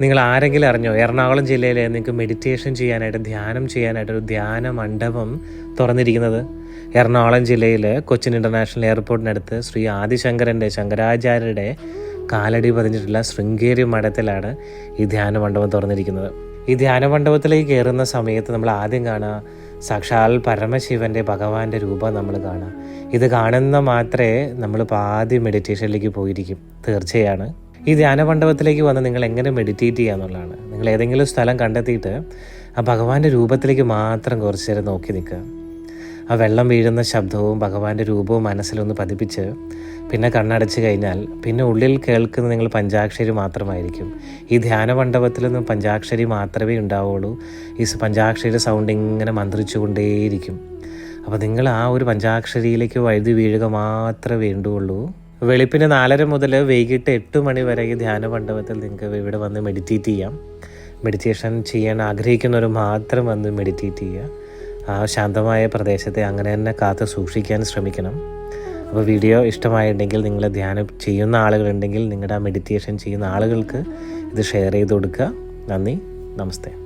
നിങ്ങൾ ആരെങ്കിലും അറിഞ്ഞോ? എറണാകുളം ജില്ലയിൽ നിങ്ങൾക്ക് മെഡിറ്റേഷൻ ചെയ്യാനായിട്ട് ധ്യാനം ചെയ്യാനായിട്ട് ഒരു ധ്യാന മണ്ഡപം തുറന്നിരിക്കുന്നത് എറണാകുളം ജില്ലയിൽ കൊച്ചിൻ ഇന്റർനാഷണൽ എയർപോർട്ടിനടുത്ത് ശ്രീ ആദിശങ്കരന്റെ ശങ്കരാചാര്യരുടെ കാലടി പതിഞ്ഞിട്ടുള്ള ശൃംഗേരി മഠത്തിലാണ് ഈ ധ്യാന മണ്ഡപം തുറന്നിരിക്കുന്നത്. ഈ ധ്യാന മണ്ഡപത്തിലേക്ക് കയറുന്ന സമയത്ത് നമ്മൾ ആദ്യം കാണുക സാക്ഷാൽ പരമശിവന്റെ ഭഗവാന്റെ രൂപം നമ്മൾ കാണുക. ഇത് കാണുന്ന മാത്രമേ നമ്മൾ ആദ്യം മെഡിറ്റേഷനിലേക്ക് പോയിരിക്കും. തീർച്ചയാണ്. ഈ ധ്യാന മണ്ഡപത്തിലേക്ക് വന്ന് നിങ്ങൾ എങ്ങനെ മെഡിറ്റേറ്റ് ചെയ്യുക എന്നുള്ളതാണ്. നിങ്ങൾ ഏതെങ്കിലും സ്ഥലം കണ്ടെത്തിയിട്ട് ആ ഭഗവാന്റെ രൂപത്തിലേക്ക് മാത്രം കുറച്ച് നേരം നോക്കി നിൽക്കുക. ആ വെള്ളം വീഴുന്ന ശബ്ദവും ഭഗവാന്റെ രൂപവും മനസ്സിലൊന്ന് പതിപ്പിച്ച് പിന്നെ കണ്ണടച്ച് കഴിഞ്ഞാൽ പിന്നെ ഉള്ളിൽ കേൾക്കുന്ന നിങ്ങൾ പഞ്ചാക്ഷരി മാത്രമായിരിക്കും. ഈ ധ്യാന മണ്ഡപത്തിൽ നിന്ന് പഞ്ചാക്ഷരി മാത്രമേ ഉണ്ടാവുള്ളൂ. ഈ പഞ്ചാക്ഷരി പഞ്ചാക്ഷരിയുടെ സൗണ്ട് ഇങ്ങനെ മന്ത്രിച്ചുകൊണ്ടേയിരിക്കും. അപ്പോൾ നിങ്ങൾ ആ ഒരു പഞ്ചാക്ഷരിയിലേക്ക് വഴുതി വീഴുക മാത്രമേ വേണ്ടുള്ളൂ. വെളുപ്പിന് നാലര മുതൽ വൈകിട്ട് എട്ട് മണി വരെ ഈ ധ്യാന മണ്ഡപത്തിൽ നിങ്ങൾക്ക് ഇവിടെ വന്ന് മെഡിറ്റേറ്റ് ചെയ്യാം. മെഡിറ്റേഷൻ ചെയ്യാൻ ആഗ്രഹിക്കുന്നവർ മാത്രം വന്ന് മെഡിറ്റേറ്റ് ചെയ്യുക. ആ ശാന്തമായ പ്രദേശത്തെ അങ്ങനെ തന്നെ കാത്ത് സൂക്ഷിക്കാൻ ശ്രമിക്കണം. അപ്പോൾ വീഡിയോ ഇഷ്ടമായിട്ടുണ്ടെങ്കിൽ നിങ്ങൾ ധ്യാനം ചെയ്യുന്ന ആളുകളുണ്ടെങ്കിൽ നിങ്ങളുടെ ആ മെഡിറ്റേഷൻ ചെയ്യുന്ന ആളുകൾക്ക് ഇത് ഷെയർ ചെയ്ത് കൊടുക്കുക. നന്ദി നമസ്തേ.